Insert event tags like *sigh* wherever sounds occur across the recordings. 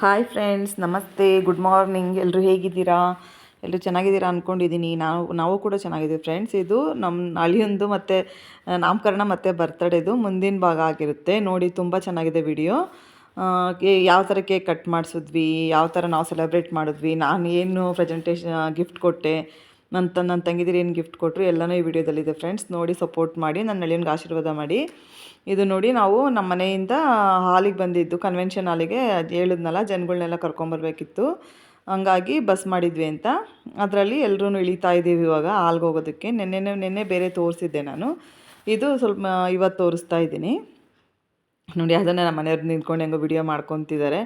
Hi friends ನಮಸ್ತೆ good morning ಎಲ್ಲರೂ ಹೇಗಿದ್ದೀರಾ? ಎಲ್ಲರೂ ಚೆನ್ನಾಗಿದ್ದೀರಾ ಅಂದ್ಕೊಂಡಿದ್ದೀನಿ ನಾವು ನಾವು ಕೂಡ ಚೆನ್ನಾಗಿದ್ದೀವಿ ಫ್ರೆಂಡ್ಸ್ ಇದು ನಮ್ಮ ಅಳಿಯೊಂದು ಮತ್ತು ನಾಮಕರಣ ಮತ್ತು ಬರ್ತಡೇದು ಮುಂದಿನ ಭಾಗ ಆಗಿರುತ್ತೆ. ನೋಡಿ, ತುಂಬ ಚೆನ್ನಾಗಿದೆ ವಿಡಿಯೋ ಯಾವ ಥರ ಕೇಕ್ ಕಟ್ ಮಾಡಿಸಿದ್ವಿ, ಯಾವ ಥರ ನಾವು ಸೆಲೆಬ್ರೇಟ್ ಮಾಡಿದ್ವಿ, ನಾನು ಏನು ಪ್ರೆಸೆಂಟೇಷನ್ ಗಿಫ್ಟ್ ಕೊಟ್ಟೆ ನನ್ನ ನನ್ನ ತಂಗಿದಿರು ಏನು ಗಿಫ್ಟ್ ಕೊಟ್ಟರು ಎಲ್ಲನೂ ಈ ವಿಡಿಯೋದಲ್ಲಿದೆ ಫ್ರೆಂಡ್ಸ್ ನೋಡಿ ಸಪೋರ್ಟ್ ಮಾಡಿ ನನ್ನ ಅಳಿಯನ್ಗೆ ಆಶೀರ್ವಾದ ಮಾಡಿ. ಇದು ನೋಡಿ ನಾವು ನಮ್ಮ ಮನೆಯಿಂದ ಹಾಲಿಗೆ ಬಂದಿದ್ದು. ಕನ್ವೆನ್ಷನ್ ಹಾಲಿಗೆ ಅದು ಹೇಳಿದ್ನಲ್ಲ ಜನಗಳನ್ನೆಲ್ಲ ಕರ್ಕೊಂಬರ್ಬೇಕಿತ್ತು ಹಂಗಾಗಿ ಬಸ್ ಮಾಡಿದ್ವಿ ಅಂತ. ಅದರಲ್ಲಿ ಎಲ್ಲರೂ ಇಳಿತಾ ಇದ್ದೀವಿ ಇವಾಗ ಹಾಲ್ಗೆ ಹೋಗೋದಕ್ಕೆ. ನೆನ್ನೆ ನೆನ್ನೆ ಬೇರೆ ತೋರಿಸಿದ್ದೆ ನಾನು. ಇದು ಸ್ವಲ್ಪ ಇವತ್ತು ತೋರಿಸ್ತಾ ಇದ್ದೀನಿ. ನೋಡಿ, ಅದನ್ನು ನಮ್ಮ ಮನೆಯವ್ರು ನಿಂತ್ಕೊಂಡು ಹೆಂಗೋ ವಿಡಿಯೋ ಮಾಡ್ಕೊತಿದ್ದಾರೆ.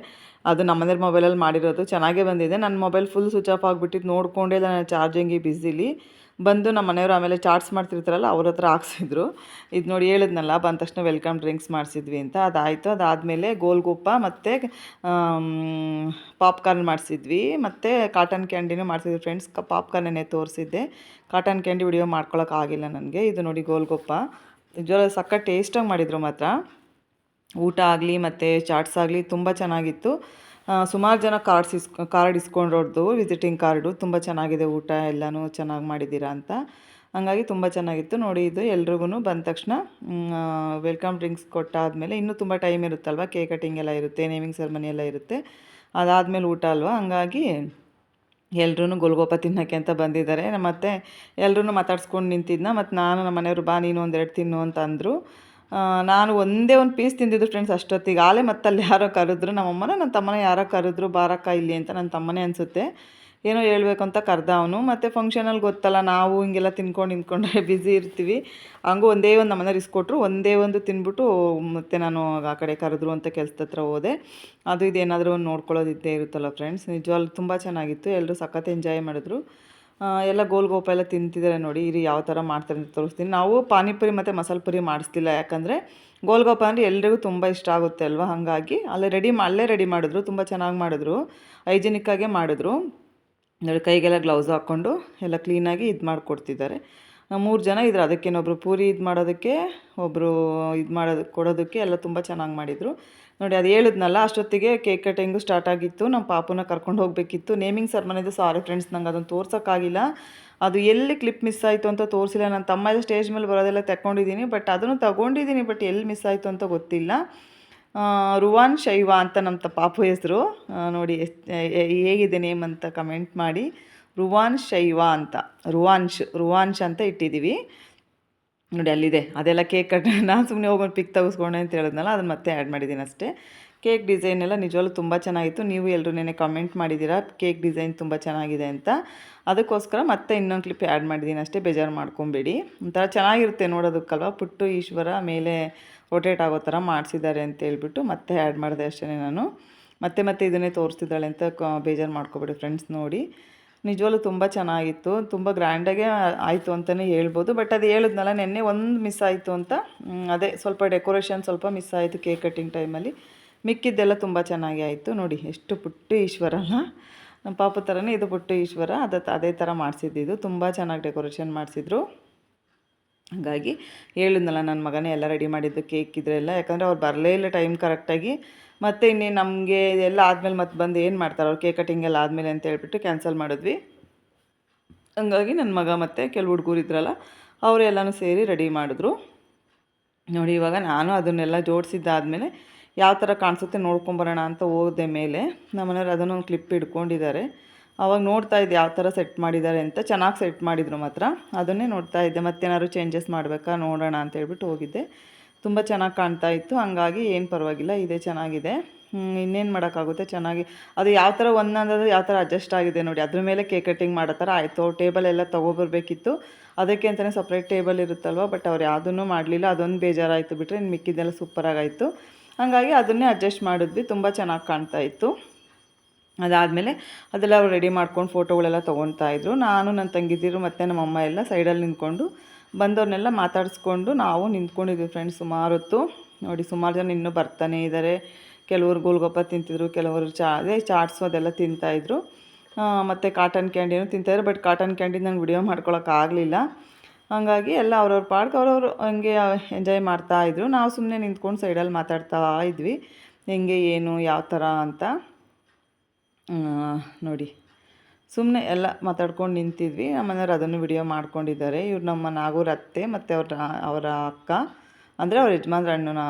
ಅದು ನಮ್ಮ ಮನೆಯವ್ರ ಮೊಬೈಲಲ್ಲಿ ಮಾಡಿರೋದು. ಚೆನ್ನಾಗೇ ಬಂದಿದೆ. ನನ್ನ ಮೊಬೈಲ್ ಫುಲ್ ಸ್ವಿಚ್ ಆಫ್ ಆಗಿಬಿಟ್ಟಿದ್ದು ನೋಡಿಕೊಂಡೇ ನಾನು ಚಾರ್ಜಿಂಗಿಗೆ ಬಿಸಿಲಿ ಬಂದು ನಮ್ಮ ಮನೆಯವರು ಆಮೇಲೆ ಚಾಟ್ಸ್ ಮಾಡ್ತಿರ್ತಾರಲ್ಲ, ಅವ್ರ ಹತ್ರ ಹಾಕ್ಸಿದ್ರು. ಇದು ನೋಡಿ ಹೇಳಿದ್ನಲ್ಲ, ಬಂದ ತಕ್ಷಣ ವೆಲ್ಕಮ್ ಡ್ರಿಂಕ್ಸ್ ಮಾಡಿಸಿದ್ವಿ ಅಂತ. ಅದಾಯಿತು. ಅದಾದಮೇಲೆ ಗೋಲ್ಗುಪ್ಪ ಮತ್ತು ಪಾಪ್ಕಾರ್ನ್ ಮಾಡಿಸಿದ್ವಿ. ಮತ್ತು ಕಾಟನ್ ಕ್ಯಾಂಡಿನೂ ಮಾಡಿಸಿದ್ವಿ ಫ್ರೆಂಡ್ಸ್. ಪಾಪ್ಕಾರ್ನೇ ತೋರಿಸಿದ್ದೆ. ಕಾಟನ್ ಕ್ಯಾಂಡಿ ವಿಡಿಯೋ ಮಾಡ್ಕೊಳಕ್ಕಾಗಿಲ್ಲ ನನಗೆ. ಇದು ನೋಡಿ ಗೋಲ್ಗುಪ್ಪ. ಜ್ವರ ಸಕ್ಕ ಟೇಸ್ಟಾಗಿ ಮಾಡಿದರು ಮಾತ್ರ. ಊಟ ಆಗಲಿ ಮತ್ತು ಚಾಟ್ಸ್ ಆಗಲಿ ತುಂಬ ಚೆನ್ನಾಗಿತ್ತು. ಸುಮಾರು ಜನ ಕಾರ್ಡ್ಸ್ ಇಸ್ ಕಾರ್ಡ್ ಇಸ್ಕೊಂಡೋರ್ದು ವಿಸಿಟಿಂಗ್ ಕಾರ್ಡು ತುಂಬ ಚೆನ್ನಾಗಿದೆ ಊಟ, ಎಲ್ಲನೂ ಚೆನ್ನಾಗಿ ಮಾಡಿದ್ದೀರಾ ಅಂತ. ಹಾಗಾಗಿ ತುಂಬ ಚೆನ್ನಾಗಿತ್ತು. ನೋಡಿ, ಇದು ಎಲ್ರಿಗೂ ಬಂದ ತಕ್ಷಣ ವೆಲ್ಕಮ್ ಡ್ರಿಂಕ್ಸ್ ಕೊಟ್ಟಾದಮೇಲೆ ಇನ್ನೂ ತುಂಬ ಟೈಮ್ ಇರುತ್ತಲ್ವ? ಕೇಕ್ ಕಟಿಂಗ್ ಎಲ್ಲ ಇರುತ್ತೆ ನೇಮಿಂಗ್ ಸೆರೆಮನಿ ಎಲ್ಲ ಇರುತ್ತೆ. ಅದಾದಮೇಲೆ ಊಟ ಅಲ್ವಾ? ಹಂಗಾಗಿ ಎಲ್ಲರೂ ಗೋಲ್ಗೋಪ ತಿನ್ನೋಕ್ಕೆ ಅಂತ ಬಂದಿದ್ದಾರೆ. ಮತ್ತು ಎಲ್ಲರೂ ಮಾತಾಡ್ಸ್ಕೊಂಡು ನಿಂತಿದ್ನ. ಮತ್ತು ನಾನು ನಮ್ಮ ಮನೆಯವರು ಬಾ, ನೀನು ಒಂದೆರಡು ತಿನ್ನು ಅಂತ ಅಂದರು. ನಾನು ಒಂದೇ ಒಂದು ಪೀಸ್ ತಿಂದಿದ್ದು ಫ್ರೆಂಡ್ಸ್ ಅಷ್ಟೊತ್ತಿಗೆ. ಆಲೆ ಮತ್ತೆ ಅಲ್ಲಿ ಯಾರೋ ಕರೆದ್ರು, ನಮ್ಮಮ್ಮನ ನನ್ನ ತಮ್ಮನ ಯಾರೋ ಕರೆದ್ರು, ಬಾರಕ್ಕ ಇಲ್ಲಿ ಅಂತ ನನ್ನ ತಮ್ಮನೇ ಅನಿಸುತ್ತೆ. ಏನೋ ಹೇಳಬೇಕು ಅಂತ ಕರೆದ ಅವನು. ಮತ್ತು ಫಂಕ್ಷನಲ್ಲಿ ಗೊತ್ತಲ್ಲ, ನಾವು ಹಿಂಗೆಲ್ಲ ತಿನ್ಕೊಂಡು ನಿಂತ್ಕೊಂಡ್ರೆ *laughs* ಬ್ಯುಸಿ ಇರ್ತೀವಿ. ಹಂಗೂ ಒಂದೇ ಒಂದು ನಮ್ಮನೆ ಕೊಟ್ಟರು ಒಂದೇ ಒಂದು ತಿನ್ಬಿಟ್ಟು ಮತ್ತೆ ನಾನು ಆ ಕಡೆ ಕರೆದ್ರು ಅಂತ ಕೆಲಸದ ಹತ್ರ ಹೋದೆ. ಅದು ಇದೇನಾದರೂ ಒಂದು ನೋಡ್ಕೊಳ್ಳೋದಿದ್ದೇ ಇರುತ್ತಲ್ಲ ಫ್ರೆಂಡ್ಸ್ ನಿಜವಾಗ್ಲೂ ತುಂಬ ಚೆನ್ನಾಗಿತ್ತು. ಎಲ್ಲರೂ ಸಖತ್ ಎಂಜಾಯ್ ಮಾಡಿದ್ರು. ಎಲ್ಲ ಗೋಲ್ ಗೋಪ ಎಲ್ಲ ತಿಂತಿದ್ದಾರೆ ನೋಡಿ, ಇರಿ ಯಾವ ಥರ ಮಾಡ್ತಾರೆ ಅಂತ ತೋರಿಸ್ತೀನಿ. ನಾವು ಪಾನಿಪುರಿ ಮತ್ತು ಮಸಾಲೆ ಪುರಿ ಮಾಡಿಸ್ತಿಲ್ಲ, ಯಾಕಂದರೆ ಗೋಲ್ಗೋಪ ಅಂದರೆ ಎಲ್ರಿಗೂ ತುಂಬ ಇಷ್ಟ ಆಗುತ್ತೆ ಅಲ್ವಾ? ಹಾಗಾಗಿ ಅಲ್ಲೇ ರೆಡಿ ಅಲ್ಲೇ ರೆಡಿ ಮಾಡಿದ್ರು, ತುಂಬ ಚೆನ್ನಾಗಿ ಮಾಡಿದ್ರು ಹೈಜಿನಿಕ್ಕಾಗೇ ಮಾಡಿದ್ರು. ನೋಡಿ, ಕೈಗೆಲ್ಲ ಗ್ಲೌಸ್ ಹಾಕ್ಕೊಂಡು ಎಲ್ಲ ಕ್ಲೀನಾಗಿ ಇದು ಮಾಡಿಕೊಡ್ತಿದ್ದಾರೆ. ಮೂರು ಜನ ಇದ್ರು ಅದಕ್ಕೇನೊಬ್ಬರು ಪೂರಿ ಇದು ಮಾಡೋದಕ್ಕೆ ಒಬ್ಬರು ಇದು ಮಾಡೋದು ಕೊಡೋದಕ್ಕೆ ಎಲ್ಲ ತುಂಬ ಚೆನ್ನಾಗಿ ಮಾಡಿದರು. ನೋಡಿ, ಅದು ಹೇಳಿದ್ನಲ್ಲ, ಅಷ್ಟೊತ್ತಿಗೆ ಕೇಕ್ ಕಟಿಂಗು ಸ್ಟಾರ್ಟ್ ಆಗಿತ್ತು. ನಮ್ಮ ಪಾಪುನ ಕರ್ಕೊಂಡು ಹೋಗಬೇಕಿತ್ತು. ನೇಮಿಂಗ್ ಸರ್ಮನಿದು ಸಾರಿ ಫ್ರೆಂಡ್ಸ್ ನಂಗೆ ಅದನ್ನು ತೋರ್ಸೋಕ್ಕಾಗಿಲ್ಲ. ಅದು ಎಲ್ಲಿ ಕ್ಲಿಪ್ ಮಿಸ್ ಆಯಿತು ಅಂತ ತೋರಿಸಿಲ್ಲ. ನನ್ನ ತಮ್ಮ ಸ್ಟೇಜ್ ಮೇಲೆ ಬರೋದೆಲ್ಲ ತಗೊಂಡಿದ್ದೀನಿ ಬಟ್ ಅದನ್ನು ತಗೊಂಡಿದ್ದೀನಿ ಬಟ್ ಎಲ್ಲಿ ಮಿಸ್ ಆಯಿತು ಅಂತ ಗೊತ್ತಿಲ್ಲ. ರುವಾನ್ ಶೈವ ಅಂತ ನಮ್ಮ ಪಾಪು ಹೆಸರು. ನೋಡಿ ಹೇಗಿದೆ ನೇಮ್ ಅಂತ ಕಮೆಂಟ್ ಮಾಡಿ. ರುವಾನ್ ಶೈವ ಅಂತ, ರುವಾನ್ಶ್ ರುವಾನ್ಶ್ ಅಂತ ಇಟ್ಟಿದ್ದೀವಿ ನೋಡಿ ಅಲ್ಲಿದೆ. ಅದೆಲ್ಲ ಕೇಕ್ ಕಟ್ *laughs* ನಾನು ಸುಮ್ಮನೆ ಹೋಗೊಂಡು ಪಿಕ್ ತೆಗೆಸ್ಕೊಂಡೆ ಅಂತ ಹೇಳಿದ್ನಲ್ಲ ಅದನ್ನು ಮತ್ತೆ ಆ್ಯಡ್ ಮಾಡಿದ್ದೀನಿ ಅಷ್ಟೇ. ಕೇಕ್ ಡಿಸೈನ್ ಎಲ್ಲ ನಿಜವಾಗ್ಲೂ ತುಂಬ ಚೆನ್ನಾಗಿತ್ತು. ನೀವು ಎಲ್ಲರೂ ನೆನೆ ಕಮೆಂಟ್ ಮಾಡಿದ್ದೀರಾ, ಕೇಕ್ ಡಿಸೈನ್ ತುಂಬ ಚೆನ್ನಾಗಿದೆ ಅಂತ. ಅದಕ್ಕೋಸ್ಕರ ಮತ್ತೆ ಇನ್ನೊಂದು ಕ್ಲಿಪ್ ಆ್ಯಡ್ ಮಾಡಿದ್ದೀನಿ ಅಷ್ಟೇ, ಬೇಜಾರು ಮಾಡ್ಕೊಬೇಡಿ. ಒಂಥರ ಚೆನ್ನಾಗಿರುತ್ತೆ ನೋಡೋದಕ್ಕಲ್ವ? ಪುಟ್ಟು ಈಶ್ವರ ಮೇಲೆ ರೊಟೇಟ್ ಆಗೋ ಥರ ಮಾಡಿಸಿದ್ದಾರೆ ಅಂತ ಹೇಳ್ಬಿಟ್ಟು ಮತ್ತೆ ಆ್ಯಡ್ ಮಾಡಿದೆ ಅಷ್ಟೇ ನಾನು. ಮತ್ತೆ ಮತ್ತೆ ಇದನ್ನೇ ತೋರಿಸ್ತಿದ್ದಾಳೆ ಅಂತ ಬೇಜಾರು ಮಾಡ್ಕೊಬೇಡಿ ಫ್ರೆಂಡ್ಸ್ ನೋಡಿ. ನಿಜವಾಗ್ಲೂ ತುಂಬ ಚೆನ್ನಾಗಿತ್ತು, ತುಂಬ ಗ್ರ್ಯಾಂಡಾಗೆ ಆಯಿತು ಅಂತಲೇ ಹೇಳ್ಬೋದು. ಬಟ್ ಅದು ಹೇಳಿದ್ನಲ್ಲ, ನಿನ್ನೆ ಒಂದು ಮಿಸ್ ಆಯಿತು ಅಂತ ಅದೇ ಸ್ವಲ್ಪ ಡೆಕೋರೇಷನ್ ಸ್ವಲ್ಪ ಮಿಸ್ ಆಯಿತು ಕೇಕ್ ಕಟ್ಟಿಂಗ್ ಟೈಮಲ್ಲಿ ಮಿಕ್ಕಿದ್ದೆಲ್ಲ ತುಂಬ ಚೆನ್ನಾಗಿ ಆಯಿತು. ನೋಡಿ, ಎಷ್ಟು ಪುಟ್ಟು ಈಶ್ವರನ ನಮ್ಮ ಪಾಪ ಥರನೇ ಇದು ಪುಟ್ಟು ಈಶ್ವರ. ಅದ, ಅದೇ ಥರ ಮಾಡಿಸಿದ್ದು ತುಂಬ ಚೆನ್ನಾಗಿ ಡೆಕೋರೇಷನ್ ಮಾಡಿಸಿದ್ರು. ಹಾಗಾಗಿ ಹೇಳಿದ್ನಲ್ಲ ನನ್ನ ಮಗನೇ ಎಲ್ಲ ರೆಡಿ ಮಾಡಿದ್ದು ಕೇಕ್ ಇದ್ರೆಲ್ಲ. ಯಾಕಂದರೆ ಅವ್ರು ಬರಲೇ ಇಲ್ಲ ಟೈಮ್ ಕರೆಕ್ಟಾಗಿ ಮತ್ತು ಇನ್ನೇನು ನಮಗೆ ಎಲ್ಲ ಆದಮೇಲೆ ಮತ್ತೆ ಬಂದು ಏನು ಮಾಡ್ತಾರೆ, ಅವ್ರು ಕೇಕ್ ಕಟಿಂಗ್ ಎಲ್ಲ ಆದಮೇಲೆ ಅಂತ ಹೇಳ್ಬಿಟ್ಟು ಕ್ಯಾನ್ಸಲ್ ಮಾಡಿದ್ವಿ. ಹಂಗಾಗಿ ನನ್ನ ಮಗ ಮತ್ತು ಕೆಲವು ಹುಡುಗರು ಇದ್ರಲ್ಲ ಅವರೆಲ್ಲನೂ ಸೇರಿ ರೆಡಿ ಮಾಡಿದ್ರು. ನೋಡಿ ಇವಾಗ ನಾನು ಅದನ್ನೆಲ್ಲ ಜೋಡಿಸಿದ್ದಾದಮೇಲೆ ಯಾವ ಥರ ಕಾಣಿಸುತ್ತೆ ನೋಡ್ಕೊಂಬರೋಣ ಅಂತ ಹೋದೆ ಮೇಲೆ, ನಮ್ಮನೆಯವ್ರು ಅದನ್ನೊಂದು ಕ್ಲಿಪ್ ಇಟ್ಕೊಂಡಿದ್ದಾರೆ ಅವಾಗ ನೋಡ್ತಾ ಇದ್ದೆ ಯಾವ ಥರ ಸೆಟ್ ಮಾಡಿದ್ದಾರೆ ಅಂತ. ಚೆನ್ನಾಗಿ ಸೆಟ್ ಮಾಡಿದರು ಮಾತ್ರ. ಅದನ್ನೇ ನೋಡ್ತಾ ಇದ್ದೆ. ಮತ್ತೇನಾದ್ರು ಚೇಂಜಸ್ ಮಾಡಬೇಕಾ ನೋಡೋಣ ಅಂತ ಹೇಳ್ಬಿಟ್ಟು ಹೋಗಿದ್ದೆ. ತುಂಬ ಚೆನ್ನಾಗಿ ಕಾಣ್ತಾ ಇತ್ತು. ಹಾಗಾಗಿ ಏನು ಪರವಾಗಿಲ್ಲ, ಇದೇ ಚೆನ್ನಾಗಿದೆ. ಇನ್ನೇನು ಮಾಡೋಕ್ಕಾಗುತ್ತೆ? ಚೆನ್ನಾಗಿ ಅದು ಯಾವ ಥರ ಒಂದೊಂದಾದ್ರೆ ಯಾವ ಥರ ಅಡ್ಜಸ್ಟ್ ಆಗಿದೆ ನೋಡಿ. ಅದ್ರ ಮೇಲೆ ಕೇಕ್ ಕಟ್ಟಿಂಗ್ ಮಾಡೋ ಥರ ಆಯಿತು. ಟೇಬಲ್ ಎಲ್ಲ ತೊಗೊಬರ್ಬೇಕಿತ್ತು. ಅದಕ್ಕೆ ಅಂತಲೇ ಸಪ್ರೇಟ್ ಟೇಬಲ್ ಇರುತ್ತಲ್ವ? ಬಟ್ ಅವ್ರು ಯಾವುದನ್ನು ಮಾಡಲಿಲ್ಲ. ಅದೊಂದು ಬೇಜಾರಾಯಿತು ಬಿಟ್ಟರೆ ಇನ್ನು ಮಿಕ್ಕಿದ್ದೆಲ್ಲ ಸೂಪರಾಗಾಯಿತು ಹಾಗಾಗಿ ಅದನ್ನೇ ಅಡ್ಜಸ್ಟ್ ಮಾಡಿದ್ವಿ. ತುಂಬ ಚೆನ್ನಾಗಿ ಕಾಣ್ತಾ ಇತ್ತು. ಅದಾದಮೇಲೆ ಅದೆಲ್ಲ ಅವ್ರು ರೆಡಿ ಮಾಡ್ಕೊಂಡು ಫೋಟೋಗಳೆಲ್ಲ ತೊಗೊತಾ ಇದ್ರು. ನಾನು ನನ್ನ ತಂಗಿದ್ದಿರು ಮತ್ತು ನಮ್ಮ ಅಮ್ಮ ಎಲ್ಲ ಸೈಡಲ್ಲಿ ನಿಂತ್ಕೊಂಡು ಬಂದವ್ರನ್ನೆಲ್ಲ ಮಾತಾಡಿಸ್ಕೊಂಡು ನಾವು ನಿಂತ್ಕೊಂಡಿದ್ವಿ ಫ್ರೆಂಡ್ಸ್ ಸುಮಾರು ಹೊತ್ತು. ನೋಡಿ, ಸುಮಾರು ಜನ ಇನ್ನೂ ಬರ್ತಾನೆ ಇದ್ದಾರೆ ಕೆಲವರು ಗೋಲ್ಗೊಪ್ಪ ತಿಂತಿದ್ರು, ಕೆಲವರು ಚಾ, ಅದೇ ಚಾಟ್ಸು ಅದೆಲ್ಲ ತಿಂತಾಯಿದ್ರು ಮತ್ತು ಕಾಟನ್ ಕ್ಯಾಂಡಿನೂ ತಿಂತಾಯಿದ್ರು ಬಟ್ ಕಾಟನ್ ಕ್ಯಾಂಡಿ ನಂಗೆ ವಿಡಿಯೋ ಮಾಡ್ಕೊಳಕ್ಕಾಗಲಿಲ್ಲ ಹಾಗಾಗಿ ಎಲ್ಲ ಅವ್ರವ್ರ ಪಾಡ್ಗೆ ಅವ್ರವ್ರು ಹಂಗೆ ಎಂಜಾಯ್ ಮಾಡ್ತಾಯಿದ್ರು ನಾವು ಸುಮ್ಮನೆ ನಿಂತ್ಕೊಂಡು ಸೈಡಲ್ಲಿ ಮಾತಾಡ್ತಾ ಇದ್ವಿ. ಹೆಂಗೆ, ಏನು, ಯಾವ ಥರ ಅಂತ. ನೋಡಿ. ಸುಮ್ಮನೆ ಎಲ್ಲ ಮಾತಾಡ್ಕೊಂಡು ನಿಂತಿದ್ವಿ. ನಮ್ಮನೆಯವ್ರು ಅದನ್ನು ವಿಡಿಯೋ ಮಾಡ್ಕೊಂಡಿದ್ದಾರೆ. ಇವ್ರು ನಮ್ಮ ನಾಗೂರ ಅತ್ತೆ ಮತ್ತು ಅವ್ರ ಅವರ ಅಕ್ಕ. ಅಂದರೆ ಅವ್ರ ಯಜಮಾನ್ರ ಅಣ್ಣನ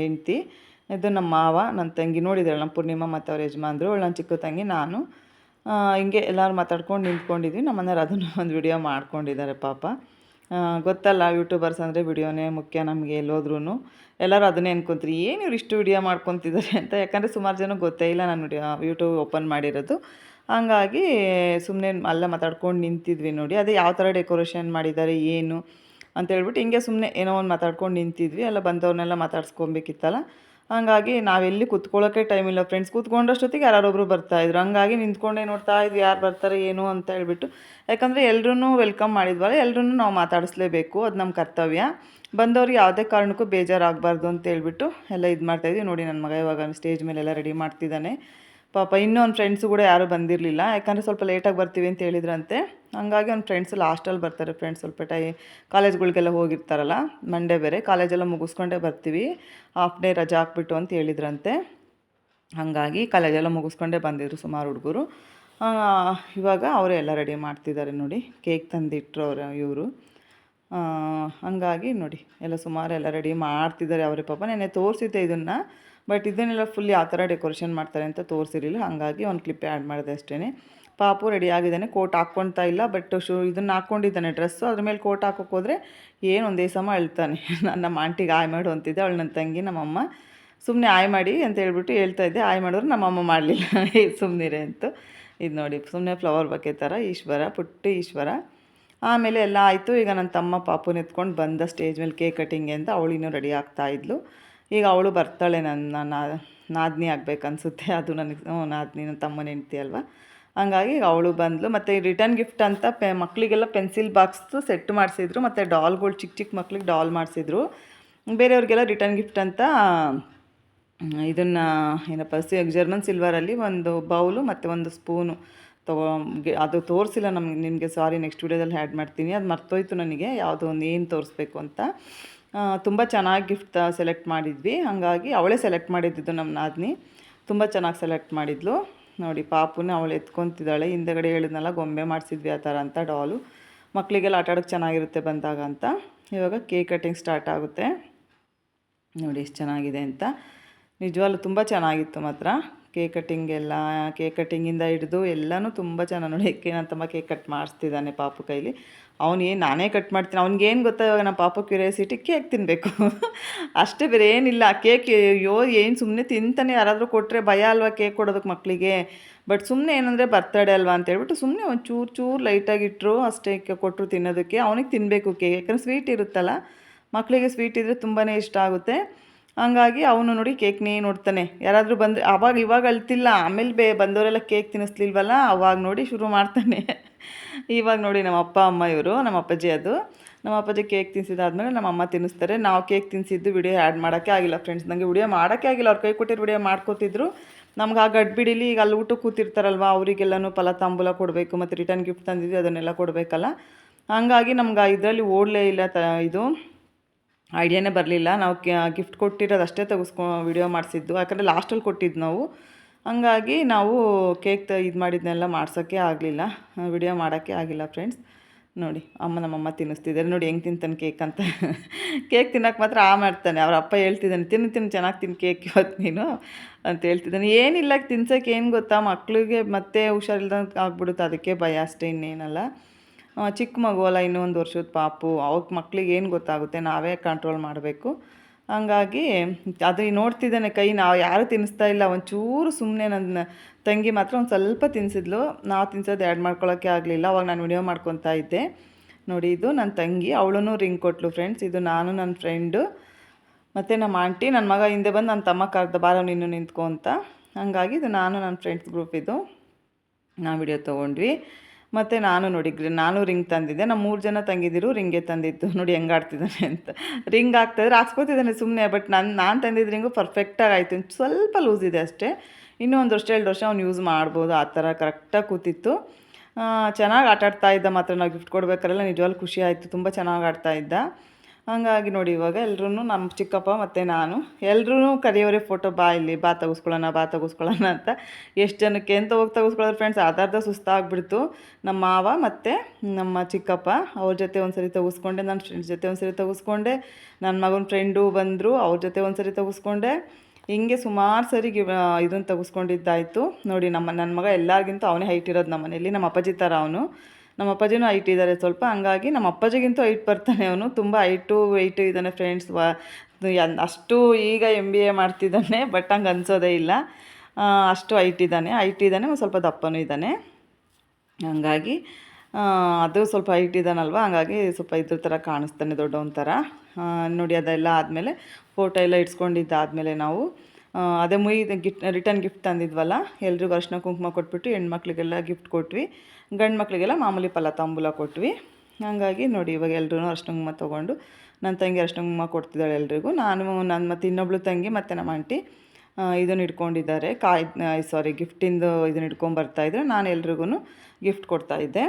ಹೆಂಡ್ತಿ. ಇದು ನಮ್ಮ ಮಾವ, ನನ್ನ ತಂಗಿ. ನೋಡಿದ್ರಲ್ಲ, ನಮ್ಮ ಪೂರ್ಣಿಮಾ ಮತ್ತು ಅವ್ರ ಯಜಮಾನ್ರು. ಅವಳು ನನ್ನ ಚಿಕ್ಕ ತಂಗಿ, ನಾನು. ಹಿಂಗೆ ಎಲ್ಲರೂ ಮಾತಾಡ್ಕೊಂಡು ನಿಂತ್ಕೊಂಡಿದ್ವಿ. ನಮ್ಮ ಮನೆಯವ್ರು ಅದನ್ನು *laughs* ಒಂದು ವಿಡಿಯೋ ಮಾಡ್ಕೊಂಡಿದ್ದಾರೆ ಪಾಪ. ಗೊತ್ತಲ್ಲ ಯೂಟ್ಯೂಬರ್ಸ್ ಅಂದರೆ ವಿಡಿಯೋನೇ ಮುಖ್ಯ ನಮಗೆ ಎಲ್ಲೋದ್ರೂ ಎಲ್ಲರೂ ಅದನ್ನೇ ಅನ್ಕೊಂತೀರಿ, ಏನು ಇವ್ರು ಇಷ್ಟು ವಿಡಿಯೋ ಮಾಡ್ಕೊತಿದ್ದಾರೆ ಅಂತ. ಯಾಕಂದರೆ ಸುಮಾರು ಜನ ಗೊತ್ತೇ ಇಲ್ಲ ನಾನು ಯೂಟ್ಯೂಬ್ ಓಪನ್ ಮಾಡಿರೋದು. ಹಂಗಾಗಿ ಸುಮ್ಮನೆ ಅಲ್ಲ ಮಾತಾಡ್ಕೊಂಡು ನಿಂತಿದ್ವಿ ನೋಡಿ. ಅದೇ ಯಾವ ಥರ ಡೆಕೋರೇಷನ್ ಮಾಡಿದ್ದಾರೆ, ಏನು ಅಂತ ಹೇಳ್ಬಿಟ್ಟು ಹಿಂಗೆ ಸುಮ್ಮನೆ ಏನೋ ಒಂದು ಮಾತಾಡ್ಕೊಂಡು ನಿಂತಿದ್ವಿ. ಎಲ್ಲ ಬಂದವ್ರನ್ನೆಲ್ಲ ಮಾತಾಡ್ಸ್ಕೊಬೇಕಿತ್ತಲ್ಲ. ಹಂಗಾಗಿ ನಾವೆಲ್ಲಿ ಕುತ್ಕೊಳ್ಳೋಕ್ಕೆ ಟೈಮ್ ಇಲ್ಲ. ಫ್ರೆಂಡ್ಸ್ ಕೂತ್ಕೊಂಡಷ್ಟೊತ್ತಿಗೆ ಬರ್ತಾ ಬರ್ತಾಯಿದ್ರು ಹಂಗಾಗಿ ನಿಂತ್ಕೊಂಡೇ ನೋಡ್ತಾ ಇದ್ವಿ, ಯಾರು ಬರ್ತಾರೆ, ಏನು ಅಂತ ಹೇಳ್ಬಿಟ್ಟು. ಯಾಕಂದರೆ ಎಲ್ಲರೂ ವೆಲ್ಕಮ್ ಮಾಡಿದ್ವಲ್ಲ ಎಲ್ಲರೂ ನಾವು ಮಾತಾಡಿಸ್ಲೇಬೇಕು. ಅದು ನಮ್ಮ ಕರ್ತವ್ಯ. ಬಂದವ್ರಿಗೆ ಯಾವುದೇ ಕಾರಣಕ್ಕೂ ಬೇಜಾರಾಗಬಾರ್ದು ಅಂತ ಹೇಳ್ಬಿಟ್ಟು ಎಲ್ಲ ಇದು ಮಾಡ್ತಾಯಿದ್ವಿ ನೋಡಿ ನನ್ನ ಮಗ ಇವಾಗ ಸ್ಟೇಜ್ ಮೇಲೆಲ್ಲ ರೆಡಿ ಮಾಡ್ತಿದ್ದಾನೆ. ಪಾಪ ಇನ್ನೂ ಅವ್ನ ಫ್ರೆಂಡ್ಸು ಕೂಡ ಯಾರೂ ಬಂದಿರಲಿಲ್ಲ. ಯಾಕಂದರೆ ಸ್ವಲ್ಪ ಲೇಟಾಗಿ ಬರ್ತೀವಿ ಅಂತ ಹೇಳಿದ್ರಂತೆ. ಹಂಗಾಗಿ ಅವ್ನ ಫ್ರೆಂಡ್ಸ್ ಲಾಸ್ಟಲ್ಲಿ ಬರ್ತಾರೆ ಫ್ರೆಂಡ್ಸ್ ಸ್ವಲ್ಪ ಟೈ ಕಾಲೇಜ್ಗಳಿಗೆಲ್ಲ ಹೋಗಿರ್ತಾರಲ್ಲ ಮಂಡೇ ಬೇರೆ. ಕಾಲೇಜೆಲ್ಲ ಮುಗಿಸ್ಕೊಂಡೇ ಬರ್ತೀವಿ. ಹಾಫ್ ಡೇ ರಜಾ ಹಾಕ್ಬಿಟ್ಟು ಅಂತ ಹೇಳಿದ್ರಂತೆ. ಹಾಗಾಗಿ ಕಾಲೇಜೆಲ್ಲ ಮುಗಿಸ್ಕೊಂಡೇ ಬಂದಿದ್ರು ಸುಮಾರು ಹುಡುಗರು. ಇವಾಗ ಅವರೇ ಎಲ್ಲ ರೆಡಿ ಮಾಡ್ತಿದ್ದಾರೆ ನೋಡಿ. ಕೇಕ್ ತಂದಿಟ್ರು ಅವರು, ಇವರು. ಹಂಗಾಗಿ ನೋಡಿ, ಎಲ್ಲ ಸುಮಾರು ಎಲ್ಲ ರೆಡಿ ಮಾಡ್ತಿದ್ದಾರೆ ಅವರೇ ಪಾಪ. ನೆನ್ನೆ ತೋರಿಸಿದ್ದೆ ಇದನ್ನು. ಬಟ್ ಇದನ್ನೆಲ್ಲ ಫುಲ್ ಯಾವ ಥರ ಡೆಕೋರೇಷನ್ ಮಾಡ್ತಾರೆ ಅಂತ ತೋರಿಸಿರಲಿಲ್ಲ. ಹಾಗಾಗಿ ಒಂದು ಕ್ಲಿಪ್ ಆ್ಯಡ್ ಮಾಡಿದೆ ಅಷ್ಟೇ ಪಾಪು ರೆಡಿ ಆಗಿದ್ದಾನೆ. ಕೋಟ್ ಹಾಕ್ಕೊಳ್ತಾ ಇಲ್ಲ. ಬಟ್ ಶೂ ಇದನ್ನು ಹಾಕ್ಕೊಂಡಿದ್ದಾನೆ ಡ್ರೆಸ್ಸು. ಅದ್ರ ಮೇಲೆ ಕೋಟ್ ಹಾಕೋಕೆ ಹೋದರೆ ಏನು ಒಂದೇ ಸಮ ಹೇಳ್ತಾನೆ. *laughs* ನಾನು ನಮ್ಮ ಆಂಟಿಗೆ ಆಯ್ ಮಾಡು ಅಂತಿದ್ದೆ. ಅವಳು ನನ್ನ ತಂಗಿ ನಮ್ಮಮ್ಮ ಸುಮ್ಮನೆ ಆಯ್ ಮಾಡಿ ಅಂತ ಹೇಳ್ಬಿಟ್ಟು ಹೇಳ್ತಾ ಇದ್ದೆ. ಆಯ್ ಮಾಡಿದ್ರು ನಮ್ಮಮ್ಮ ಮಾಡಲಿಲ್ಲ. *laughs* ಸುಮ್ಮನಿರೆ ಅಂತ. ಇದು ನೋಡಿ ಸುಮ್ಮನೆ ಫ್ಲವರ್ ಬಕ್ಕೆ ಥರ ಈಶ್ವರ, ಪುಟ್ಟ ಈಶ್ವರ. ಆಮೇಲೆ ಎಲ್ಲ ಆಯಿತು. ಈಗ ನನ್ನ ತಮ್ಮ ಪಾಪು ಎತ್ಕೊಂಡು ಬಂದ ಸ್ಟೇಜ್ ಮೇಲೆ ಕೇಕ್ ಕಟಿಂಗ್ ಅಂತ ಅವಳು ರೆಡಿ ಆಗ್ತಾ ಇದ್ಲು. ಈಗ ಅವಳು ಬರ್ತಾಳೆ ನನ್ನ ನಾದಿನಿ ಆಗ್ಬೇಕನ್ಸುತ್ತೆ ಅದು ನನಗೆ ನಾದಿನಿ, ನನ್ನ ತಮ್ಮನ ಹೆಂಡ್ತಿ ಅಲ್ವಾ? ಹಂಗಾಗಿ ಅವಳು ಬಂದಳು ಮತ್ತು ರಿಟರ್ನ್ ಗಿಫ್ಟ್ ಅಂತ ಪೆ ಮಕ್ಕಳಿಗೆಲ್ಲ ಪೆನ್ಸಿಲ್ ಬಾಕ್ಸ್ದು ಸೆಟ್ ಮಾಡಿಸಿದ್ರು. ಮತ್ತು ಡಾಲ್ಗಳು ಚಿಕ್ಕ ಚಿಕ್ಕ ಮಕ್ಳಿಗೆ ಡಾಲ್ ಮಾಡಿಸಿದ್ರು. ಬೇರೆಯವ್ರಿಗೆಲ್ಲ ರಿಟರ್ನ್ ಗಿಫ್ಟ್ ಅಂತ, ಇದನ್ನು, ಏನಪ್ಪ, ಸಿ ಜರ್ಮನ್ ಸಿಲ್ವರಲ್ಲಿ ಒಂದು ಬೌಲು ಮತ್ತು ಒಂದು ಸ್ಪೂನು ತಗೋ ಅದು ತೋರಿಸಿಲ್ಲ ನಮ್ಗೆ ನಿಮಗೆ ಸಾರಿ ನೆಕ್ಸ್ಟ್ ವೀಡಿಯೋದಲ್ಲಿ ಆ್ಯಡ್ ಮಾಡ್ತೀನಿ. ಅದು ಮರ್ತೋಯ್ತು ನನಗೆ. ಯಾವುದೋ ಒಂದು ಏನು ತೋರಿಸ್ಬೇಕು ಅಂತ. ತುಂಬ ಚೆನ್ನಾಗಿ ಗಿಫ್ಟ್ ಸೆಲೆಕ್ಟ್ ಮಾಡಿದ್ವಿ. ಹಾಗಾಗಿ ಅವಳೇ ಸೆಲೆಕ್ಟ್ ಮಾಡಿದ್ದು ನಮ್ಮ ನಾದಿನಿ. ತುಂಬ ಚೆನ್ನಾಗಿ ಸೆಲೆಕ್ಟ್ ಮಾಡಿದ್ಲು. ನೋಡಿ, ಪಾಪುನ ಅವಳು ಎತ್ಕೊತಿದ್ದಾಳೆ. ಹಿಂದೆಗಡೆ ಹೇಳಿದ್ನಲ್ಲ, ಗೊಂಬೆ ಮಾಡಿಸಿದ್ವಿ ಆ ಥರ ಅಂತ ಡಾಲು ಮಕ್ಕಳಿಗೆಲ್ಲ ಆಟ ಆಡೋಕ್ಕೆ ಚೆನ್ನಾಗಿರುತ್ತೆ ಬಂದಾಗ ಅಂತ. ಇವಾಗ ಕೇಕ್ ಕಟಿಂಗ್ ಸ್ಟಾರ್ಟ್ ಆಗುತ್ತೆ. ನೋಡಿ, ಎಷ್ಟು ಚೆನ್ನಾಗಿದೆ ಅಂತ. ನಿಜವಾಗ್ಲೂ ತುಂಬ ಚೆನ್ನಾಗಿತ್ತು ಮಾತ್ರ. ಕೇಕ್ ಕಟ್ಟಿಂಗ್ ಎಲ್ಲ, ಕೇಕ್ ಕಟ್ಟಿಂಗಿಂದ ಹಿಡಿದು ಎಲ್ಲನೂ ತುಂಬ ಚೆನ್ನಾಗಿ ನೋಡಿ *laughs* ನನ್ನ ತಮ್ಮ ಕೇಕ್ ಕಟ್ ಮಾಡಿಸ್ತಿದ್ದಾನೆ ಪಾಪು ಕೈಲಿ. ಅವ್ನು ಏನು ನಾನೇ ಕಟ್ ಮಾಡ್ತೀನಿ ಅವ್ನಿಗೇನು ಗೊತ್ತಾ ಇವಾಗ ನಮ್ಮ ಪಾಪ ಕ್ಯೂರಿಯಾಸಿಟಿ ಕೇಕ್ ತಿನ್ನಬೇಕು *laughs* ಅಷ್ಟೇ ಬೇರೆ ಏನಿಲ್ಲ ಕೇಕ್ ಅಯ್ಯೋ ಏನು ಸುಮ್ಮನೆ ತಿಂತಾನೆ ಯಾರಾದರೂ ಕೊಟ್ಟರೆ ಭಯ ಅಲ್ವಾ ಕೇಕ್ ಕೊಡೋದಕ್ಕೆ ಮಕ್ಕಳಿಗೆ ಬಟ್ ಸುಮ್ಮನೆ ಏನಂದರೆ ಬರ್ತಡೇ ಅಲ್ವಾ ಅಂತ ಹೇಳ್ಬಿಟ್ಟು ಸುಮ್ಮನೆ ಒಂದು ಚೂರು ಚೂರು ಲೈಟಾಗಿ ಇಟ್ಟರು ಅಷ್ಟೇ ಕೊಟ್ಟರು ತಿನ್ನೋದಕ್ಕೆ. ಅವನಿಗೆ ತಿನ್ನಬೇಕು ಕೇಕ್, ಯಾಕಂದ್ರೆ ಸ್ವೀಟ್ ಇರುತ್ತಲ್ಲ ಮಕ್ಕಳಿಗೆ ಸ್ವೀಟ್ ಇದ್ದರೆ ತುಂಬಾ ಇಷ್ಟ ಆಗುತ್ತೆ. ಹಂಗಾಗಿ ಅವನು ನೋಡಿ ಕೇಕ್ನೇ ನೋಡ್ತಾನೆ. ಯಾರಾದರೂ ಬಂದರೆ ಅವಾಗ ಇವಾಗ ಅಳ್ತಿಲ್ಲ. ಆಮೇಲೆ ಬೇ ಬಂದವರೆಲ್ಲ ಕೇಕ್ ತಿನ್ನಿಸ್ಲಿಲ್ವಲ್ಲ? ಅವಾಗ ನೋಡಿ ಶುರು ಮಾಡ್ತಾನೆ. ಇವಾಗ ನೋಡಿ ನಮ್ಮ ಅಪ್ಪ, ಅಮ್ಮ ಇವರು, ನಮ್ಮ ಅಪ್ಪಾಜಿ ಅದು. ನಮ್ಮ ಅಪ್ಪಾಜಿ ಕೇಕ್ ತಿನ್ಸಿದಾದ್ಮೇಲೆ ನಮ್ಮ ಅಮ್ಮ ತಿನ್ನಿಸ್ತಾರೆ. ನಾವು ಕೇಕ್ ತಿನ್ಸಿದ್ದು ವಿಡಿಯೋ ಆ್ಯಡ್ ಮಾಡೋಕ್ಕೆ ಆಗಿಲ್ಲ ಫ್ರೆಂಡ್ಸ್. ನನಗೆ ವಿಡಿಯೋ ಮಾಡೋಕ್ಕೆ ಆಗಿಲ್ಲ. ಅವ್ರು ಕೈ ಕೊಟ್ಟಿರೋ ವಿಡಿಯೋ ಮಾಡ್ಕೋತಿದ್ರು. ನಮ್ಗೆ ಆ ಗಡ್ಬಿಡಿಲಿ ಈಗ ಅಲ್ಲಿ ಊಟಕ್ಕೆ ಕೂತಿರ್ತಾರಲ್ವ? ಅವರಿಗೆಲ್ಲನೂ ಫಲ ತಾಂಬೂಲ ಕೊಡಬೇಕು ಮತ್ತು ರಿಟರ್ನ್ ಗಿಫ್ಟ್ ತಂದಿದ್ವಿ, ಅದನ್ನೆಲ್ಲ ಕೊಡಬೇಕಲ್ಲ? ಹಂಗಾಗಿ ನಮ್ಗೆ ಇದರಲ್ಲಿ ಓಡಲೇ ಇಲ್ಲ ತ ಇದು. ಐಡಿಯಾನೇ ಬರಲಿಲ್ಲ. ನಾವು ಗಿಫ್ಟ್ ಕೊಟ್ಟಿರೋದು ಅಷ್ಟೇ ತೆಗೆಸ್ಕೊ ವಿಡಿಯೋ ಮಾಡಿಸಿದ್ದು. ಯಾಕಂದರೆ ಲಾಸ್ಟಲ್ಲಿ ಕೊಟ್ಟಿದ್ದು ನಾವು. ಹಂಗಾಗಿ ನಾವು ಕೇಕ್ ತ, ಇದು ಮಾಡಿದ್ನೆಲ್ಲ ಮಾಡ್ಸೋಕ್ಕೆ ಆಗಲಿಲ್ಲ. ವಿಡಿಯೋ ಮಾಡೋಕ್ಕೆ ಆಗಿಲ್ಲ ಫ್ರೆಂಡ್ಸ್ ನೋಡಿ, ಅಮ್ಮ ನಮ್ಮಮ್ಮ ತಿನ್ನಿಸ್ತಿದ್ದಾರೆ. ನೋಡಿ ಹೆಂಗೆ ತಿಂತಾನೆ ಕೇಕ್ ಅಂತ. *laughs* ಕೇಕ್ ತಿನ್ನೋಕೆ ಮಾತ್ರ ಆ ಮಾಡ್ತಾನೆ. ಅವ್ರ ಅಪ್ಪ ಹೇಳ್ತಿದ್ದಾನೆ, ತಿನ್ನು ತಿನ್ನು, ಚೆನ್ನಾಗಿ ತಿನ್ನು ಕೇಕ್ ಇವತ್ತು ನೀನು ಅಂತ ಹೇಳ್ತಿದ್ದಾನೆ. ಏನಿಲ್ಲ, ತಿನ್ಸೋಕೆ ಏನು ಗೊತ್ತಾ? ಮಕ್ಕಳಿಗೆ ಮತ್ತೆ ಹುಷಾರಿಲ್ದಂಗೆ ಆಗ್ಬಿಡುತ್ತೆ. ಅದಕ್ಕೆ ಭಯ ಅಷ್ಟೇ ಇನ್ನೇನಲ್ಲ. ಚಿಕ್ಕ ಮಗುವಲ್ಲ ಇನ್ನೊಂದು ಇನ್ನೂ ವರ್ಷದ ಪಾಪು ಅವಕ್ಕೆ ಮಕ್ಳಿಗೆ ಏನು ಗೊತ್ತಾಗುತ್ತೆ, ನಾವೇ ಕಂಟ್ರೋಲ್ ಮಾಡಬೇಕು. ಹಂಗಾಗಿ ಅದು ನೋಡ್ತಿದ್ದಾನೆ ಕೈ, ನಾವು ಯಾರೂ ತಿನ್ನಿಸ್ತಾ ಇಲ್ಲ, ಒಂಚೂರು ಸುಮ್ಮನೆ ನನ್ನ ತಂಗಿ ಮಾತ್ರ ಒಂದು ಸ್ವಲ್ಪ ತಿನ್ನಿಸಿದ್ಲು ನಾವು ತಿನ್ಸೋದು ಆ್ಯಡ್ ಮಾಡ್ಕೊಳ್ಳೋಕ್ಕೆ ಆಗಲಿಲ್ಲ, ಅವಾಗ ನಾನು ವಿಡಿಯೋ ಮಾಡ್ಕೊತಾ ಇದ್ದೆ. ನೋಡಿ, ಇದು ನನ್ನ ತಂಗಿ ಅವಳೂ ರಿಂಗ್ ಕೊಟ್ಲು ಫ್ರೆಂಡ್ಸ್ ಇದು ನಾನು ನನ್ನ ಫ್ರೆಂಡು ಮತ್ತು ನಮ್ಮ ಆಂಟಿ ನನ್ನ ಮಗ ಹಿಂದೆ ಬಂದು ನನ್ನ ತಮ್ಮ ಕರೆದ ಬಾರ ನೀನು ನಿಂತ್ಕೊ ಅಂತ. ಹಂಗಾಗಿ ಇದು ನಾನು ನನ್ನ ಫ್ರೆಂಡ್ಸ್ ಗ್ರೂಪ್ ಇದು. ನಾವು ವಿಡಿಯೋ ತೊಗೊಂಡ್ವಿ. ಮತ್ತು ನಾನು ನೋಡಿ ನಾನು ರಿಂಗ್ ತಂದಿದ್ದೆ. ನಮ್ಮ ಮೂರು ಜನ ತಂಗಿದಿರು, ರಿಂಗೇ ತಂದಿದ್ದು. ನೋಡಿ ಹೆಂಗೆ ಆಡ್ತಿದ್ದಾನೆ ಅಂತ. ರಿಂಗ್ ಆಗ್ತಾಯಿದ್ರೆ ಹಾಕ್ಸ್ಕೊತಿದ್ದಾನೆ ಸುಮ್ಮನೆ ಬಟ್ ನಾನು ನಾನು ತಂದಿದ್ದ ರಿಂಗು ಪರ್ಫೆಕ್ಟಾಗಿ ಆಯಿತು. ಸ್ವಲ್ಪ ಲೂಸ್ ಇದೆ ಅಷ್ಟೇ. ಇನ್ನೂ ಒಂದು ವರ್ಷ, ಎರಡು ವರ್ಷ ಅವ್ನು ಯೂಸ್ ಮಾಡ್ಬೋದು. ಆ ಥರ ಕರೆಕ್ಟಾಗಿ ಕೂತಿತ್ತು. ಚೆನ್ನಾಗಿ ಆಟಾಡ್ತಾ ಇದ್ದ ಮಾತ್ರ. ನಾವು ಗಿಫ್ಟ್ ಕೊಡ್ಬೇಕಾರೆಲ್ಲ ನಿಜವಾಗ್ಲೂ ಖುಷಿ ಆಯಿತು. ತುಂಬ ಚೆನ್ನಾಗಿ ಆಡ್ತಾ ಇದ್ದ. ಹಂಗಾಗಿ ನೋಡಿ ಇವಾಗ ಎಲ್ಲರೂ ನಮ್ಮ ಚಿಕ್ಕಪ್ಪ ಮತ್ತು ನಾನು. ಎಲ್ಲರೂ ಕರೆಯೋರೆ ಫೋಟೋ ಬಾ ಇಲ್ಲಿ, ಬಾ ತೆಗೆಸ್ಕೊಳ್ಳೋಣ ಬಾ ತೆಗೆಸ್ಕೊಳ್ಳೋಣ ಅಂತ. ಎಷ್ಟು ಜನಕ್ಕೆ ಎಂತ ಹೋಗಿ ತೆಗೆಸ್ಕೊಳ್ಳೋರು ಫ್ರೆಂಡ್ಸ್ ಅದಾರ್ಧ ಸುಸ್ತಾಗ್ಬಿಡ್ತು. ನಮ್ಮ ಮಾವ ಮತ್ತು ನಮ್ಮ ಚಿಕ್ಕಪ್ಪ ಅವ್ರ ಜೊತೆ ಒಂದು ಸರಿ ತೆಗೆಸ್ಕೊಂಡೆ, ನನ್ನ ಫ್ರೆಂಡ್ಸ್ ಜೊತೆ ಒಂದು ಸರಿ ತೆಗೆಸ್ಕೊಂಡೆ. ನನ್ನ ಮಗನ ಫ್ರೆಂಡು ಬಂದರು, ಅವ್ರ ಜೊತೆ ಒಂದು ಸರಿ ತೆಗೆಸ್ಕೊಂಡೆ. ಹಿಂಗೆ ಸುಮಾರು ಸರಿ ಇದನ್ನು ತೆಗೆಸ್ಕೊಂಡಿದ್ದಾಯಿತು. ನೋಡಿ ನಮ್ಮ ನನ್ನ ಮಗ ಎಲ್ಲರಿಗಿಂತ ಅವನೇ ಹೈಟ್ ಇರೋದು ನಮ್ಮ ಮನೇಲಿ ನಮ್ಮ ಅಪ್ಪಾಜಿ ಥರ ಅವನು. ನಮ್ಮ ಅಪ್ಪಾಜಿನೂ ಹೈಟ್ ಇದ್ದಾರೆ ಸ್ವಲ್ಪ. ಹಂಗಾಗಿ ನಮ್ಮ ಅಪ್ಪಾಜಿಗಿಂತ ಹೈಟ್ ಬರ್ತಾನೆ ಅವನು. ತುಂಬ ಹೈಟು ವೆಯ್ಟು ಇದ್ದಾನೆ ಫ್ರೆಂಡ್ಸ್ ವ. ಅಷ್ಟು ಈಗ ಎಂ ಬಿ ಎ ಮಾಡ್ತಿದ್ದಾನೆ ಬಟ್ ಹಂಗೆ ಅನ್ಸೋದೇ ಇಲ್ಲ. ಅಷ್ಟು ಹೈಟ್ ಇದ್ದಾನೆ. ಹೈಟ್ ಇದ್ದಾನೆ ಒಂದು ಸ್ವಲ್ಪ ದಪ್ಪನೂ ಇದ್ದಾನೆ. ಹಂಗಾಗಿ ಅದು ಸ್ವಲ್ಪ ಹೈಟ್ ಇದ್ದಾನಲ್ವ? ಹಂಗಾಗಿ ಸ್ವಲ್ಪ ಇದ್ರ ಥರ ಕಾಣಿಸ್ತಾನೆ ದೊಡ್ಡವನ ಥರ ನೋಡಿ ಅದೆಲ್ಲ ಆದಮೇಲೆ ಫೋಟೋ ಎಲ್ಲ ಇಡ್ಸ್ಕೊಂಡಿದ್ದಾದಮೇಲೆ ನಾವು. ಅದೇ ಮುಯಿ ಗಿಫ್ಟ್, ರಿಟರ್ನ್ ಗಿಫ್ಟ್ ತಂದಿದ್ವಲ್ಲ, ಎಲ್ರಿಗೂ ಅರ್ಶಿನ ಕುಂಕುಮ ಕೊಟ್ಬಿಟ್ಟು ಹೆಣ್ಮಕ್ಳಿಗೆಲ್ಲ ಗಿಫ್ಟ್ ಕೊಟ್ವಿ. ಗಂಡು ಮಕ್ಕಳಿಗೆಲ್ಲ ಮಾಮೂಲಿ ಫಲ ತಾಂಬೂಲ ಕೊಟ್ವಿ. ಹಾಗಾಗಿ ನೋಡಿ, ಇವಾಗ ಎಲ್ಲರೂ ಅರ್ಶಿನ ಕುಂಕುಮ ತೊಗೊಂಡು ನನ್ನ ತಂಗಿ ಅರ್ಶಿನ ಕುಂಕುಮ ಕೊಡ್ತಿದ್ದಾಳೆ ಎಲ್ರಿಗೂ. ನಾನು ನನ್ನ ಮತ್ತು ಇನ್ನೊಬ್ಳು ತಂಗಿ ಮತ್ತು ನಮ್ಮ ಆಂಟಿ ಇದನ್ನು ಇಟ್ಕೊಂಡಿದ್ದಾರೆ. ಕಾಯಿ ಸಾರಿ ಗಿಫ್ಟಿಂದು ಇದನ್ನು ಇಟ್ಕೊಂಡು ಬರ್ತಾಯಿದ್ರೆ ನಾನು ಎಲ್ರಿಗೂ ಗಿಫ್ಟ್ ಕೊಡ್ತಾಯಿದ್ದೆ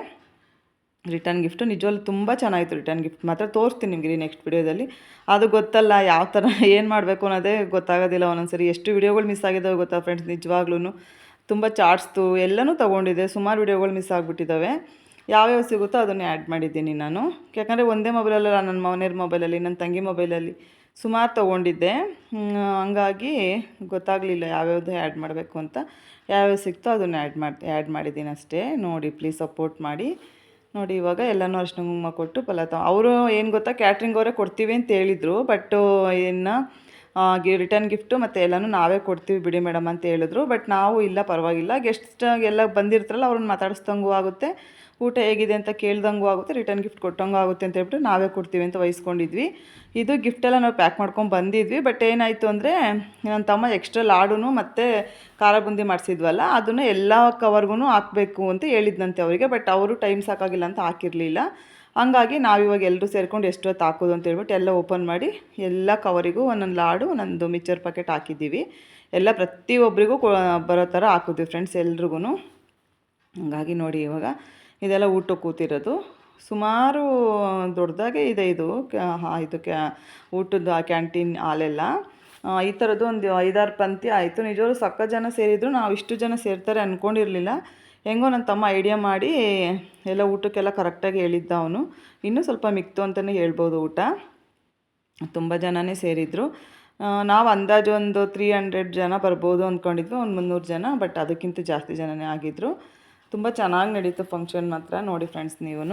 ರಿಟರ್ನ್ ಗಿಫ್ಟು. ನಿಜವಲ್ಲೂ ತುಂಬ ಚೆನ್ನಾಗಿತ್ತು ರಿಟರ್ನ್ ಗಿಫ್ಟ್. ಮಾತ್ರ ತೋರಿಸ್ತೀನಿ ನಿಮಗೆ ನೆಕ್ಸ್ಟ್ ವಿಡಿಯೋದಲ್ಲಿ. ಅದು ಗೊತ್ತಲ್ಲ ಯಾವ ಥರ *laughs* ಏನು ಮಾಡಬೇಕು ಅನ್ನೋದೇ ಗೊತ್ತಾಗೋದಿಲ್ಲ ಒಂದೊಂದ್ಸರಿ. ಎಷ್ಟು ವಿಡಿಯೋಗಳು ಮಿಸ್ ಆಗಿದ್ದಾವೆ ಗೊತ್ತಾ ಫ್ರೆಂಡ್ಸ್ ನಿಜವಾಗ್ಲೂ ತುಂಬ ಚಾರ್ಟ್ಸ್ದು ಎಲ್ಲನೂ ತೊಗೊಂಡಿದೆ. ಸುಮಾರು ವಿಡಿಯೋಗಳು ಮಿಸ್ ಆಗಿಬಿಟ್ಟಿದ್ದಾವೆ. ಯಾವ್ಯಾವ ಸಿಗುತ್ತೋ ಅದನ್ನೇ ಆ್ಯಡ್ ಮಾಡಿದ್ದೀನಿ ನಾನು. ಯಾಕಂದರೆ ಒಂದೇ ಮೊಬೈಲಲ್ಲ ನನ್ನ ಮನೆಯವ್ರ ಮೊಬೈಲಲ್ಲಿ ನನ್ನ ತಂಗಿ ಮೊಬೈಲಲ್ಲಿ ಸುಮಾರು ತೊಗೊಂಡಿದ್ದೆ. ಹಂಗಾಗಿ ಗೊತ್ತಾಗಲಿಲ್ಲ ಯಾವ್ಯಾವುದು ಆ್ಯಡ್ ಮಾಡಬೇಕು ಅಂತ. ಯಾವ್ಯಾವ ಸಿಕ್ತೋ ಅದನ್ನು ಆ್ಯಡ್ ಮಾಡಿ ಆ್ಯಡ್ ಮಾಡಿದ್ದೀನಿ ಅಷ್ಟೇ. ನೋಡಿ ಪ್ಲೀಸ್ ಸಪೋರ್ಟ್ ಮಾಡಿ. ನೋಡಿ, ಇವಾಗ ಎಲ್ಲನೂ ಅರ್ಶಿನ ಕುಂಕುಮ ಕೊಟ್ಟು ಫಲ ಅವರು ಏನು ಗೊತ್ತಾ ಕ್ಯಾಟ್ರಿಂಗ್ ಅವರೇ ಕೊಡ್ತೀವಿ ಅಂತ ಹೇಳಿದರು ಬಟ್ಟು ಏನು ಗಿ ರಿಟರ್ನ್ ಗಿಫ್ಟು ಮತ್ತು ಎಲ್ಲನೂ ನಾವೇ ಕೊಡ್ತೀವಿ ಬಿಡಿ ಮೇಡಮ್ ಅಂತ ಹೇಳಿದ್ರು ಬಟ್ ನಾವು ಇಲ್ಲ, ಪರವಾಗಿಲ್ಲ ಗೆಸ್ಟ್ ಎಲ್ಲ ಬಂದಿರ್ತಾರಲ್ಲ, ಅವ್ರನ್ನ ಮಾತಾಡಿಸ್ದಂಗೂ ಆಗುತ್ತೆ. ಊಟ ಹೇಗಿದೆ ಅಂತ ಕೇಳ್ದಂಗೂ ಆಗುತ್ತೆ ರಿಟರ್ನ್ ಗಿಫ್ಟ್ ಕೊಟ್ಟಂಗೂ ಆಗುತ್ತೆ ಅಂತ ಹೇಳ್ಬಿಟ್ಟು ನಾವೇ ಕೊಡ್ತೀವಿ ಅಂತ ವಹಿಸ್ಕೊಂಡಿದ್ವಿ. ಇದು ಗಿಫ್ಟೆಲ್ಲ ನಾವು ಪ್ಯಾಕ್ ಮಾಡ್ಕೊಂಡು ಬಂದಿದ್ವಿ ಬಟ್ ಏನಾಯಿತು ಅಂದರೆ ನನ್ನ ತಮ್ಮ ಎಕ್ಸ್ಟ್ರಾ ಲಾಡುನು ಮತ್ತು ಖಾರ ಬುಂದಿ ಮಾಡಿಸಿದ್ವಲ್ಲ, ಅದನ್ನು ಎಲ್ಲ ಕವರ್ಗೂ ಹಾಕಬೇಕು ಅಂತ ಹೇಳಿದ್ನಂತೆ ಅವರಿಗೆ ಬಟ್ ಅವರು ಟೈಮ್ ಸಾಕಾಗಿಲ್ಲ ಅಂತ ಹಾಕಿರಲಿಲ್ಲ. ಹಂಗಾಗಿ ನಾವಿವಾಗ ಎಲ್ಲರೂ ಸೇರ್ಕೊಂಡು ಎಷ್ಟು ಹೊತ್ತು ಹಾಕೋದು ಅಂತ ಹೇಳ್ಬಿಟ್ಟು ಎಲ್ಲ ಓಪನ್ ಮಾಡಿ ಎಲ್ಲ ಕವರಿಗೂ ಒಂದೊಂದು ಲಾಡು, ಒಂದೊಂದು ಮಿಕ್ಚರ್ ಪ್ಯಾಕೆಟ್ ಹಾಕಿದ್ದೀವಿ. ಎಲ್ಲ ಪ್ರತಿಯೊಬ್ಬರಿಗೂ ಬರೋ ಥರ ಹಾಕಿದ್ವಿ ಫ್ರೆಂಡ್ಸ್ ಎಲ್ರಿಗೂ ಹಂಗಾಗಿ ನೋಡಿ ಇವಾಗ ಇದೆಲ್ಲ ಊಟ ಕೂತಿರೋದು. ಸುಮಾರು ದೊಡ್ಡದಾಗೆ ಇದೆ ಇದು. ಇದು ಕ್ಯಾ ಊಟದ ಕ್ಯಾಂಟೀನ್ ಹಾಲೆಲ್ಲ. ಈ ಥರದ್ದು ಒಂದು ಐದಾರು ಪಂಕ್ತಿ ಆಯಿತು. ನಿಜವಾಗ್ಲೂ ಸಕ್ಕ ಜನ ಸೇರಿದ್ರು. ನಾವು ಇಷ್ಟು ಜನ ಸೇರ್ತಾರೆ ಅಂದ್ಕೊಂಡಿರಲಿಲ್ಲ ಹೆಂಗೋ ನನ್ನ ತಮ್ಮ ಐಡಿಯಾ ಮಾಡಿ ಎಲ್ಲ ಊಟಕ್ಕೆಲ್ಲ ಕರೆಕ್ಟಾಗಿ ಹೇಳಿದ್ದ ಅವನು. ಇನ್ನೂ ಸ್ವಲ್ಪ ಮಿಕ್ತು ಅಂತಲೇ ಹೇಳ್ಬೋದು ಊಟ. ತುಂಬ ಜನನೇ ಸೇರಿದ್ರು. ನಾವು ಅಂದಾಜು ಒಂದು ತ್ರೀ ಹಂಡ್ರೆಡ್ ಜನ ಬರ್ಬೋದು ಅಂದ್ಕೊಂಡಿದ್ವಿ ಒಂದು ಮುನ್ನೂರು ಜನ, ಬಟ್ ಅದಕ್ಕಿಂತ ಜಾಸ್ತಿ ಜನನೇ ಆಗಿದ್ದರು ತುಂಬ ಚೆನ್ನಾಗಿ ನಡೀತು ಫಂಕ್ಷನ್ ಮಾತ್ರ. ನೋಡಿ ಫ್ರೆಂಡ್ಸ್ ನೀವು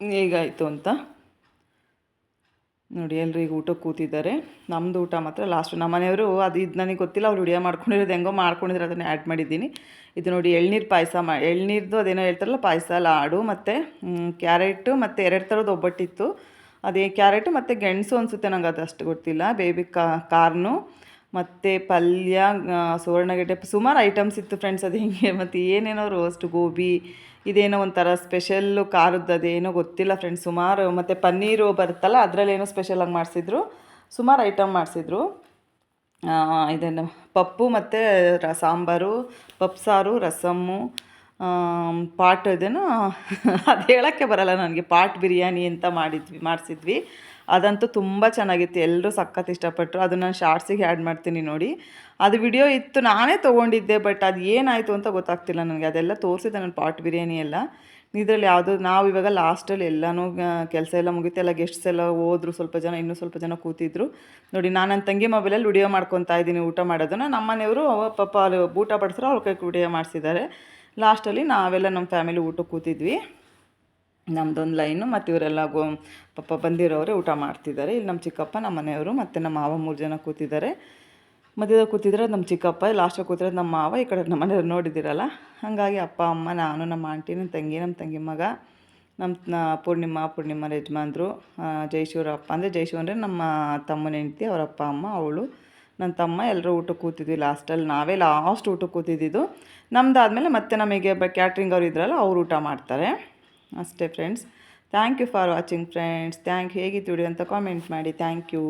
ಹೇಗಾಯಿತು ಅಂತ. ನೋಡಿ ಎಲ್ಲರೂ ಈಗ ಊಟಕ್ಕೆ ಕೂತಿದ್ದಾರೆ. ನಮ್ಮದು ಊಟ ಮಾತ್ರ ಲಾಸ್ಟು ನಮ್ಮ ಮನೆಯವರು ಅದು ಇದು ನನಗೆ ಗೊತ್ತಿಲ್ಲ, ಅವ್ರು ವಿಡಿಯೋ ಮಾಡ್ಕೊಂಡಿರೋದು ಹೆಂಗೋ ಮಾಡ್ಕೊಂಡಿದ್ರೆ, ಅದನ್ನು ಆ್ಯಡ್ ಮಾಡಿದ್ದೀನಿ. ಇದು ನೋಡಿ, ಎಳ್ನೀರು ಪಾಯಸ ಮಾ, ಎಳ್ನೀರ್ದು ಅದೇನೋ ಹೇಳ್ತಾರಲ್ಲ, ಪಾಯಸ, ಲಾಡು ಮತ್ತು ಕ್ಯಾರೆಟು ಮತ್ತು ಎರಡು ಥರದ್ದು ಒಬ್ಬಟ್ಟಿತ್ತು. ಅದೇ ಕ್ಯಾರೆಟು ಮತ್ತು ಗೆಣಸು ಅನಿಸುತ್ತೆ ನಂಗೆ ಅದು ಅಷ್ಟು ಗೊತ್ತಿಲ್ಲ. Baby corn. ಮತ್ತು ಪಲ್ಯ ಸುವರ್ಣಗೆಡ್ಡೆ, ಸುಮಾರು ಐಟಮ್ಸ್ ಇತ್ತು ಫ್ರೆಂಡ್ಸ್ ಅದು ಹಿಂಗೆ. *laughs* ಮತ್ತು ಏನೇನೋ ರೋಸ್ಟ್ ಗೋಬಿ, ಇದೇನೋ ಒಂಥರ ಸ್ಪೆಷಲ್ಲು ಖಾರದ್ದು ಅದೇನೋ ಗೊತ್ತಿಲ್ಲ ಫ್ರೆಂಡ್ಸ್ ಸುಮಾರು ಮತ್ತು ಪನ್ನೀರು ಬರುತ್ತಲ್ಲ ಅದರಲ್ಲೇನೋ ಸ್ಪೆಷಲಾಗಿ ಮಾಡಿಸಿದ್ರು. ಸುಮಾರು ಐಟಮ್ ಮಾಡಿಸಿದ್ರು. ಇದನ್ನು ಪಪ್ಪು ಮತ್ತು ರ, ಸಾಂಬಾರು ಪಪ್ಸಾರು ಸಾರು, ರಸಮ್ಮು ಪಾಟ್ ಇದೇನು *laughs* ಅದು ಹೇಳೋಕ್ಕೆ ಬರಲ್ಲ ನನಗೆ. ಪಾಟ್ ಬಿರಿಯಾನಿ ಅಂತ ಮಾಡಿದ್ವಿ, ಮಾಡಿಸಿದ್ವಿ. ಅದಂತೂ ತುಂಬ ಚೆನ್ನಾಗಿತ್ತು. ಎಲ್ಲರೂ ಸಖತ್ ಇಷ್ಟಪಟ್ಟರು ಅದು ನಾನು ಶಾರ್ಟ್ಸಿಗೆ ಆ್ಯಡ್ ಮಾಡ್ತೀನಿ ನೋಡಿ. ಅದು ವಿಡಿಯೋ ಇತ್ತು, ನಾನೇ ತೊಗೊಂಡಿದ್ದೆ ಬಟ್ ಅದು ಏನಾಯಿತು ಅಂತ ಗೊತ್ತಾಗ್ತಿಲ್ಲ ನನಗೆ. ಅದೆಲ್ಲ ತೋರಿಸಿದೆ ನನ್ನ ಪಾಟ್ ಬಿರಿಯಾನಿ ಎಲ್ಲ. ಇದರಲ್ಲಿ ಯಾವುದು, ನಾವು ಇವಾಗ ಲಾಸ್ಟಲ್ಲಿ ಎಲ್ಲನೂ ಕೆಲಸ ಎಲ್ಲ ಮುಗಿತೆಲ್ಲ ಗೆಸ್ಟ್ಸ್ ಎಲ್ಲ ಹೋದ್ರು ಸ್ವಲ್ಪ ಜನ, ಇನ್ನೂ ಸ್ವಲ್ಪ ಜನ ಕೂತಿದ್ರು. ನೋಡಿ, ನಾನು ನನ್ನ ತಂಗಿ ಮೊಬೈಲಲ್ಲಿ ವಿಡಿಯೋ ಮಾಡ್ಕೊತಾ ಇದ್ದೀನಿ ಊಟ ಮಾಡೋದನ್ನು. ನಮ್ಮ ಮನೆಯವರು ಪಾಪ ಅಲ್ಲಿ ಊಟ ಬಡಿಸ್ರು ಅವ್ರ ಕೈ ವಿಡಿಯೋ ಮಾಡಿಸಿದ್ದಾರೆ. ಲಾಸ್ಟಲ್ಲಿ ನಾವೆಲ್ಲ ನಮ್ಮ ಫ್ಯಾಮಿಲಿ ಊಟಕ್ಕೆ ಕೂತಿದ್ವಿ. ನಮ್ಮದೊಂದು ಲೈನು ಮತ್ತು ಇವರೆಲ್ಲ ಗೋ ಪಾಪ ಬಂದಿರೋರೆ ಊಟ ಮಾಡ್ತಿದ್ದಾರೆ. ಇಲ್ಲಿ ನಮ್ಮ ಚಿಕ್ಕಪ್ಪ ನಮ್ಮ ಮನೆಯವರು ಮತ್ತು ನಮ್ಮ ಮಾವ ಮೂರು ಜನ ಕೂತಿದ್ದಾರೆ. ಮಧ್ಯದಾಗ ಕೂತಿದ್ರೆ ನಮ್ಮ ಚಿಕ್ಕಪ್ಪ ಲಾಸ್ಟಾಗಿ ಕೂತಿರೋದು ನಮ್ಮ ಮಾವ, ಈ ಕಡೆ ನಮ್ಮ ಮನೆಯವ್ರು ನೋಡಿದ್ದೀರಲ್ಲ ಹಾಗಾಗಿ ಅಪ್ಪ, ಅಮ್ಮ, ನಾನು, ನಮ್ಮ ಆಂಟಿ, ನಮ್ಮ ತಂಗಿ ನಮ್ಮ ತಂಗಿ ಮಗ ನಮ್ಮ ಪೂರ್ಣಿಮಾ ಪೂರ್ಣಿಮಾ ಯಜಮಾನ್ರು ಅಪ್ಪ ಅಂದರೆ ಜಯಶಿವ ಅಂದರೆ ನಮ್ಮ ತಮ್ಮನ ಹೆಂಡ್ತಿ ಅವರ ಅಪ್ಪ ಅಮ್ಮ, ಅವಳು ನನ್ನ ತಮ್ಮ ಎಲ್ಲರೂ ಊಟಕ್ಕೆ ಕೂತಿದ್ವಿ ಲಾಸ್ಟಲ್ಲಿ. ನಾವೇ ಲಾಸ್ಟ್ ಊಟಕ್ಕೆ ಕೂತಿದ್ದಿದ್ದು. ನಮ್ದಾದಮೇಲೆ ಮತ್ತೆ ನಮಗೆ ಕ್ಯಾಟ್ರಿಂಗ್ ಅವ್ರು ಇದ್ರಲ್ಲ, ಅವ್ರು ಊಟ ಮಾಡ್ತಾರೆ. ಅಷ್ಟೇ friends thank you for watching friends thank ಹೇಗಿತ್ತು ವಿಡಿಯೋ ಅಂತ ಕಾಮೆಂಟ್ ಮಾಡಿ. Thank you